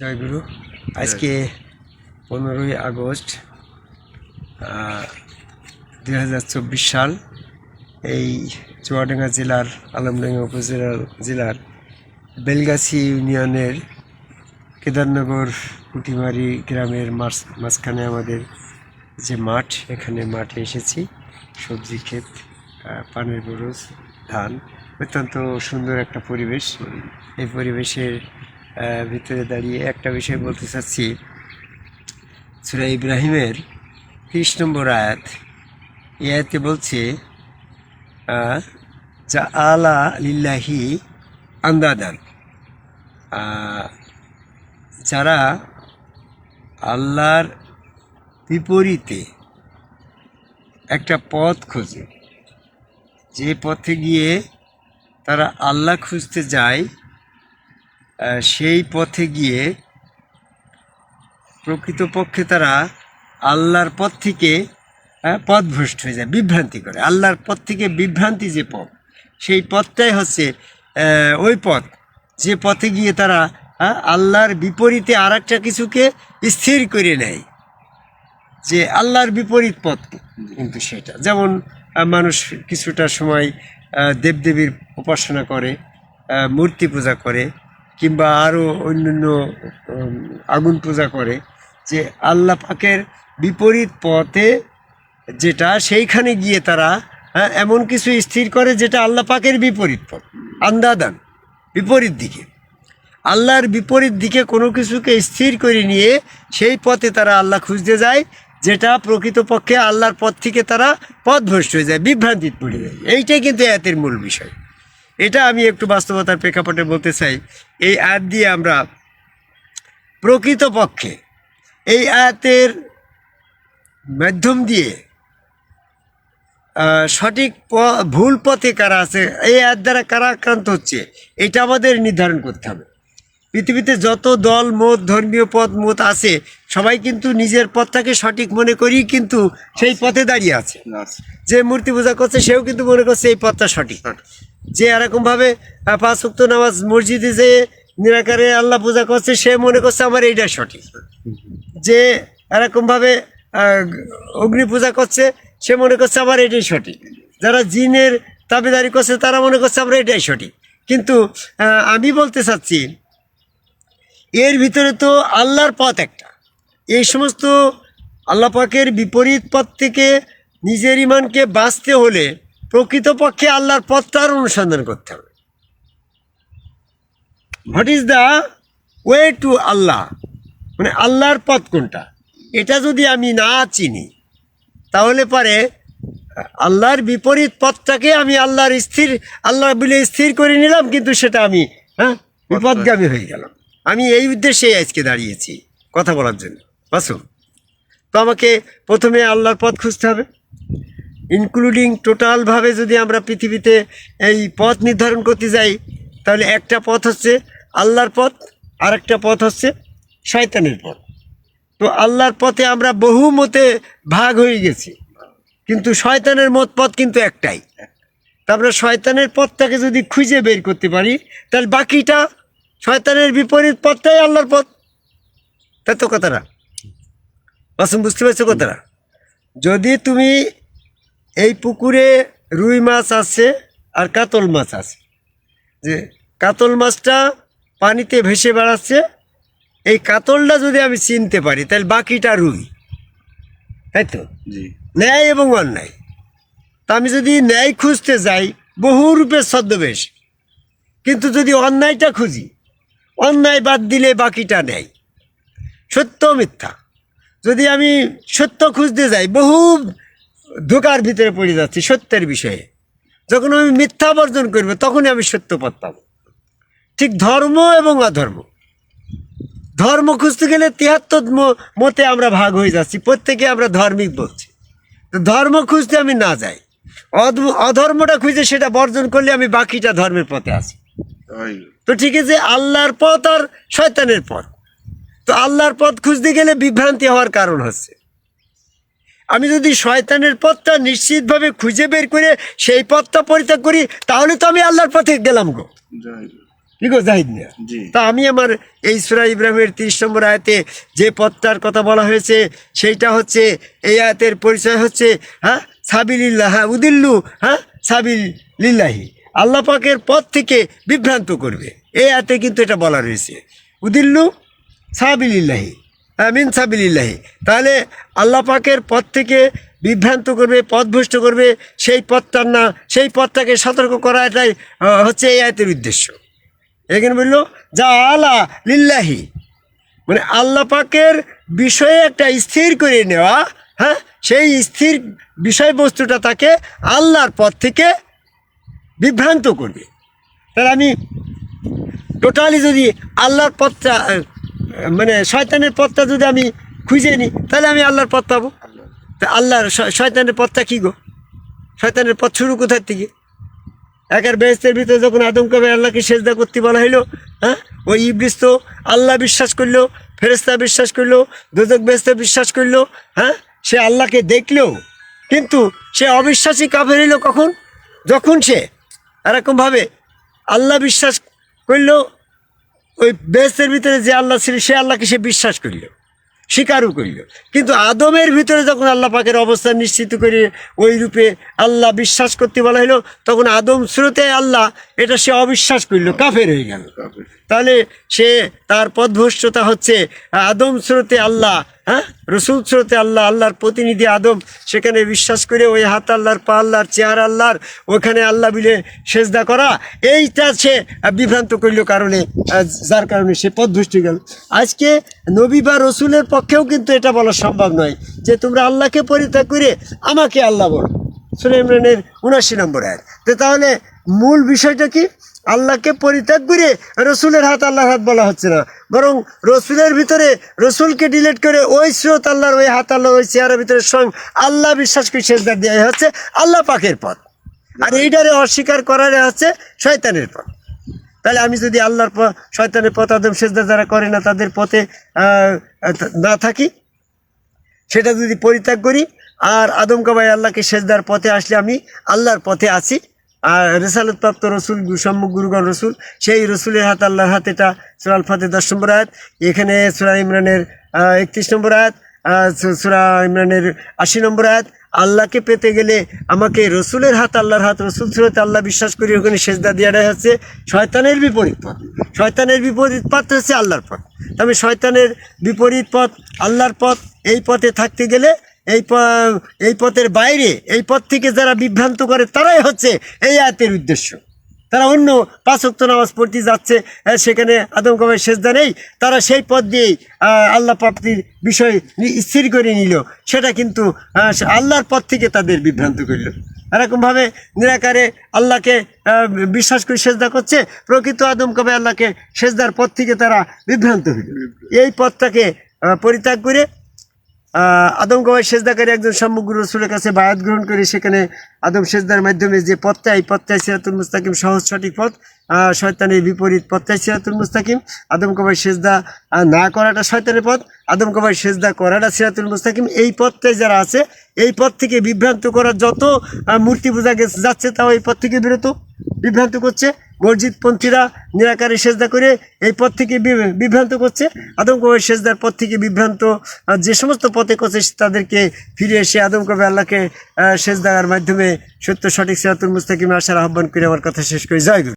জয়গুরু আজকে পনেরোই আগস্ট দুই হাজার চব্বিশ সাল এই চুয়াডাঙ্গা জেলার, আলমডাঙ্গা উপজেলা জেলার বেলগাছি ইউনিয়নের কেদারনগর কুটিমারি গ্রামের মাঝ মাঝখানে আমাদের যে মাঠ, এখানে মাঠে এসেছি। সবজি ক্ষেত পানের বরজ, ধান। অত্যন্ত সুন্দর একটা পরিবেশ। এই পরিবেশের ভিতরে দাঁড়িয়ে একটা বিষয় বলতে চাচ্ছি। সুরা ইব্রাহিমের ত্রিশ নম্বর আয়াত, এই আয়াতে বলছে যা আলা লিল্লাহি আন্দাদান। যারা আল্লাহর বিপরীতে একটা পথ খোঁজে, যে পথে গিয়ে তারা আল্লাহ খুঁজতে যায় সেই পথে গিয়ে প্রকৃতপক্ষে তারা আল্লাহর পথ থেকে আহ, পথভ্রষ্ট হয়ে যায় বিভ্রান্তি করে। আল্লাহর পথ থেকে বিভ্রান্তি যে পথ সেই পথটাই হচ্ছে ওই পথ। যে পথে গিয়ে তারা আহ, আল্লাহর বিপরীতে আর একটা কিছুকে স্থির করে নেয়। যে আল্লাহর বিপরীত পথ কিন্তু সেটা। যেমন মানুষ কিছুটা সময় দেবদেবীর উপাসনা করে মূর্তি পূজা করে কিংবা আরও অন্যান্য আগুন পূজা করে যে আল্লাহ পাকের বিপরীত পথে যেটা সেইখানে গিয়ে তারা হ্যাঁ, এমন কিছু স্থির করে যেটা আল্লাহ পাকের বিপরীত পথ আন্দাদান বিপরীত দিকে। আল্লাহর বিপরীত দিকে কোনো কিছুকে স্থির করে নিয়ে সেই পথে তারা আল্লাহ খুঁজতে যায় যেটা প্রকৃতপক্ষে আল্লাহর পথ থেকে তারা পথ পথভ্রষ্ট হয়ে যায় বিভ্রান্তিত পড়ে যায়। এইটাই কিন্তু এতের মূল বিষয়। এটা আমি একটু বাস্তবতার প্রেক্ষাপটে বলতে চাই। এই আয়াত দিয়ে আমরা প্রকৃতপক্ষে এই আয়াতের মাধ্যম দিয়ে সঠিক প- ভুল পথে কারা আছে এই আয়াত দ্বারা কারা আক্রান্ত হচ্ছে এটা আমাদের নির্ধারণ করতে হবে। পৃথিবীতে যত দল মত ধর্মীয় পথ মত আছে সবাই কিন্তু নিজের পথটাকে সঠিক মনে করেই কিন্তু সেই পথে দাঁড়িয়ে আছে। যে মূর্তি পূজা করছে সেও কিন্তু মনে করছে এই পথটা সঠিক। যে এরকমভাবে পাঁচ উক্ত নামাজ মসজিদে যে নিরাকারে আল্লাহ পূজা করছে, সে মনে করছে আমার এইটা সঠিক। যে এরকমভাবে অগ্নি পূজা করছে, সে মনে করছে আমার এটাই সঠিক। যারা জিনের দাবিদারি করছে, তারা মনে করছে আমরা এটাই সঠিক। কিন্তু আমি বলতে চাচ্ছি, এর ভিতরে তো আল্লাহর পথ একটা। এই সমস্ত আল্লাহ পাকের বিপরীত পথ থেকে নিজের ইমানকে বাঁচতে হলে প্রকৃতপক্ষে আল্লাহর পথটার অনুসন্ধান করতে হবে। What is the way to Allah মানে আল্লাহর পথ কোনটা? এটা যদি আমি না চিনি, তাহলে পরে আল্লাহর বিপরীত পথটাকে আমি আল্লাহর স্থির, আল্লাহ বলে স্থির করে নিলাম, কিন্তু সেটা আমি হ্যাঁ বিপদগামী হয়ে গেলাম। আমি এই উদ্দেশ্যেই আজকে দাঁড়িয়েছি কথা বলার জন্য। বাসু তো আমাকে প্রথমে আল্লাহর পথ খুঁজতে হবে। ইনক্লুডিং টোটালভাবে যদি আমরা পৃথিবীতে এই পথ নির্ধারণ করতে যাই, তাহলে একটা পথ হচ্ছে আল্লাহর পথ আর একটা পথ হচ্ছে শয়তানের পথ। তো আল্লাহর পথে আমরা বহু মতে ভাগ হয়ে গেছি, কিন্তু শয়তানের মত পথ কিন্তু একটাই। তা আমরা শয়তানের পথটাকে যদি খুঁজে বের করতে পারি, তাহলে বাকিটা শয়তানের বিপরীত পথটাই আল্লাহর পথ। তাই তো কথাটা। বাসুম, বুঝতে পারছ কথাটা? যদি তুমি এই পুকুরে রুই মাছ আছে আর কাতল মাছ আছে। যে কাতল মাছটা পানিতে ভেসে বেড়াচ্ছে এই কাতলটা যদি আমি চিনতে পারি তাহলে বাকিটা রুই। তাই তো? ন্যায় এবং অন্যায়। তা আমি যদি ন্যায় খুঁজতে যাই বহু রূপের ছদ্মবেশ। কিন্তু যদি অন্যায়টা খুঁজি অন্যায় বাদ দিলে বাকিটা নেয় সত্য মিথ্যা। যদি আমি সত্য খুঁজতে যাই বহু ধোকার ভিতরে পড়ে যাচ্ছি সত্যের বিষয়ে। যখন আমি মিথ্যা বর্জন করব তখনই আমি সত্য পথ পাবো। ঠিক ধর্ম এবং অধর্ম। ধর্ম খুঁজতে গেলে তিয়াত্তর মতে আমরা ভাগ হয়ে যাচ্ছি প্রত্যেকে আমরা ধর্মিক বলছি। তো ধর্ম খুঁজতে আমি না যাই। অধ- অধর্মটা খুঁজে সেটা বর্জন করলে আমি বাকিটা ধর্মের পথে আছি। তো ঠিক আছে আল্লাহর পথ আর শয়তানের পথ। তো আল্লাহর পথ খুঁজতে গেলে বিভ্রান্তি হওয়ার কারণ হচ্ছে। আমি যদি শয়তানের পথটা নিশ্চিতভাবে খুঁজে বের করে সেই পথটা পরিত্যাগ করি তাহলে তো আমি আল্লাহর পথে গেলাম গো। কি গো জাহিদ মিয়া? জি। তা আমি আমার এই সুরা ইব্রাহিমের তিরিশ নম্বর আয়াতে যে পথটার কথা বলা হয়েছে সেইটা হচ্ছে এই আয়াতের পরিচয় হচ্ছে হ্যাঁ সাবিলিল্লাহ হ্যাঁ উদিল্লু হ্যাঁ সাবিল লিল্লাহি আল্লাহ পাকের পথ থেকে বিভ্রান্ত করবে। এই আয়াতে কিন্তু এটা বলা রয়েছে। উদিল্লু সাবিলিল্লাহি। মিন সাবিলিল্লাহি। তাহলে আল্লাহ পাকের পথ থেকে বিভ্রান্ত করবে, পথভ্রষ্ট করবে, সেই পথটার না, সেই পথটাকে সতর্ক করা এটাই হচ্ছে এই আয়াতের উদ্দেশ্য। এখানে বলল, যা আলা লিল্লাহি। মানে আল্লাহ পাকের বিষয়ে একটা স্থির করে নেওয়া হ্যাঁ সেই স্থির বিষয়বস্তুটা তাকে আল্লাহর পথ থেকে বিভ্রান্ত করবে। তাহলে আমি টোটালি যদি আল্লাহর পথটা মানে শয়তানের পথটা যদি আমি খুঁজে নিই, তাহলে আমি আল্লাহর পথ পাবো। তা আল্লাহর শয়তানের পথটা কী গো? শয়তানের পথ শুরু কোথার থেকে? একের বেহেস্তের ভিতরে যখন আদম কবে আল্লাহকে সেজদা করতে বলা হইল হ্যাঁ? ওই ইবলিস তো আল্লাহ বিশ্বাস করল ফেরেস্তা বিশ্বাস করল, দোজক বেহেস্তে বিশ্বাস করল হ্যাঁ? সে আল্লাহকে দেখলেও কিন্তু সে অবিশ্বাসী কাফের হইল কখন? যখন সে এরকমভাবে আল্লাহ বিশ্বাস করল ওই বেসের ভিতরে যে আল্লাহ ছিল সে আল্লাহকে সে বিশ্বাস করিল স্বীকারও করিল। কিন্তু আদমের ভিতরে যখন আল্লাহ পাকের অবস্থান নিশ্চিত করে ওই রূপে আল্লাহ বিশ্বাস করতে বলা হলো তখন আদম স্রোতে আল্লাহ এটা সে অবিশ্বাস করিল কাফের হয়ে গেল। তাহলে সে তার পদভ্রষ্টতা হচ্ছে আদম স্রোতে আল্লাহ হ্যাঁ? রসুল স্রোতে আল্লাহ, আল্লাহর প্রতিনিধি আদম সেখানে বিশ্বাস করে ওই হাত আল্লাহর, পা আল্লাহর চেয়ার আল্লাহর, ওখানে আল্লাহ বিলে সেজদা করা। এইটা সে বিভ্রান্ত করল কারণে যার কারণে সে পদভ্রষ্ট গেল। আজকে নবী বা রসুলের পক্ষেও কিন্তু এটা বলা সম্ভব নয় যে তোমরা আল্লাহকে পরিত্যাগ করে আমাকে আল্লাহ বলো। সুরে ইমরানের উনাশি নম্বর আয় তো তাহলে মূল বিষয়টা কি? আল্লাহকে পরিত্যাগ করে রসুলের হাত আল্লাহর হাত বলা হচ্ছে না। বরং রসুলের ভিতরে রসুলকে ডিলিট করে ওই স্রোত আল্লাহর, ওই হাত আল্লাহ ওই চেয়ারের ভিতরে স্বয়ং আল্লাহ বিশ্বাস করে সেজদা দেওয়া হচ্ছে। আল্লাহ পাকের পথ। আর এইটারে অস্বীকার করারে হচ্ছে শয়তানের পথ। তাহলে আমি যদি আল্লাহর প- শয়তানের পথ, আদম সেজদা যারা করে না, তাদের পথে না থাকি? সেটা যদি পরিত্যাগ করি, আর আদম কাবাই আল্লাহকে সেজদার পথে আসলে আমি আল্লাহর পথে আছি। আর রেসালত প্রাপ্ত রসুল সম্মুখ গুরুগণ রসুল, সেই রসুলের হাত, আল্লাহর হাত, এটা সুরাল ফাতে দশ নম্বর আয়াত। এখানে সুরা ইমরানের একত্রিশ নম্বর আয়াত সুরা ইমরানের আশি নম্বর আয়াত। আল্লাহকে পেতে গেলে আমাকে রসুলের হাত, আল্লাহর হাত, রসুল সুরতে আল্লাহ বিশ্বাস করি, ওখানে সেজদা দেওয়াটাই হচ্ছে। শয়তানের বিপরীত পথ। শয়তানের বিপরীত পথ হচ্ছে আল্লাহর পথ। তবে শয়তানের বিপরীত পথ, আল্লাহর পথ, এই পথে থাকতে গেলে এই এই পথের বাইরে, এই পথ থেকে যারা বিভ্রান্ত করে, তারাই হচ্ছে এই আয়াতের উদ্দেশ্য। তারা অন্য পাঁচ ওয়াক্ত নামাজ পড়তে যাচ্ছে সেখানে আদম কবাই সেজদা নেই, তারা সেই পথ দিয়েই আল্লাহ প্রাপ্তির বিষয় স্থির করে নিল। সেটা কিন্তু আল্লাহর পথ থেকে তাদের বিভ্রান্ত করল। এরকমভাবে নিরাকারে আল্লাহকে বিশ্বাস করে সেজদা করছে, প্রকৃত আদম কবে আল্লাহকে সেজদার পথ থেকে তারা বিভ্রান্ত হইল। এই পথটাকে পরিত্যাগ করে আহ, আদম গবাই সেজদাকারী একজন সমগ্র রসুলের কাছে বায়াত গ্রহণ করে সেখানে আদম সেজদার মাধ্যমে যে পথটা, এই পথটাই সিরাতুল মুস্তাকিম সহজ সঠিক পথ শয়তানের বিপরীত পথটাই সিরাতুল মুস্তাকিম। আদম কবাই সেজদা না করাটা শয়তানের পথ আদম কবাই সেজদা করাটা সিরাতুল মুস্তাকিম। এই পথটাই যারা আছে, এই পথ থেকে বিভ্রান্ত করার যত মূর্তি পূজা যাচ্ছে, তাও এই পথ থেকে বিরত, বিভ্রান্ত করছে। মসজিদপন্থীরা নিরাকারে সেজদা করে এই পথ থেকে বিভ্রান্ত করছে। আদম কবে সেজদার পথ থেকে বিভ্রান্ত যে সমস্ত পথে করছে, তাদেরকে ফিরে এসে আদম কবে আল্লাহকে সেজদার মাধ্যমে সত্য সঠিক সিরাতুল মুস্তাকিমে আসার আহ্বান করে আমার কথা শেষ করে। জয়